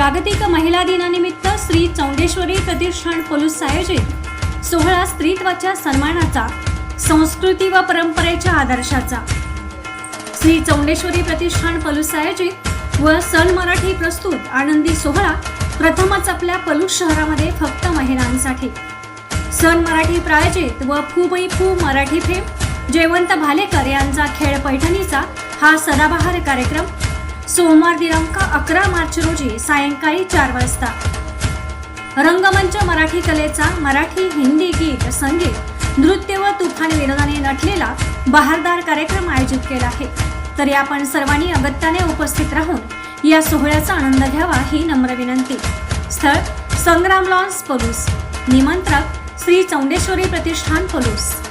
जागतिक महिला दिनानिमित्त श्री चौंडेश्वरी प्रतिष्ठान पोलीस आयोजित सोहळा स्त्रीत्वाच्या सन्मानाचा संस्कृती व परंपरेच्या आदर्शाचा. श्री चौंडेश्वरी प्रतिष्ठान पलूस आयोजित व सन मराठी प्रस्तुत आनंदी सोहळा प्रथमच आपल्या पलूस शहरामध्ये फक्त महिलांसाठी. सन मराठी प्रायोजित व फुबई फू मराठी फेम जयवंत भालेकर यांचा खेळ पैठणीचा हा सदाबहार कार्यक्रम सोमवार दिनांक अकरा मार्च रोजी सायंकाळी चार वाजता. रंगमंच मराठी कलेचा मराठी हिंदी गीत संगीत नृत्य व तुफान विनोदाने नटलेला बहारदार कार्यक्रम आयोजित केला आहे. तरी आपण सर्वांनी अगत्याने उपस्थित राहून या सोहळ्याचा आनंद घ्यावा ही नम्र विनंती. स्थळ संग्राम लॉन्स पलूस. निमंत्रक श्री चौंडेश्वरी प्रतिष्ठान पलूस.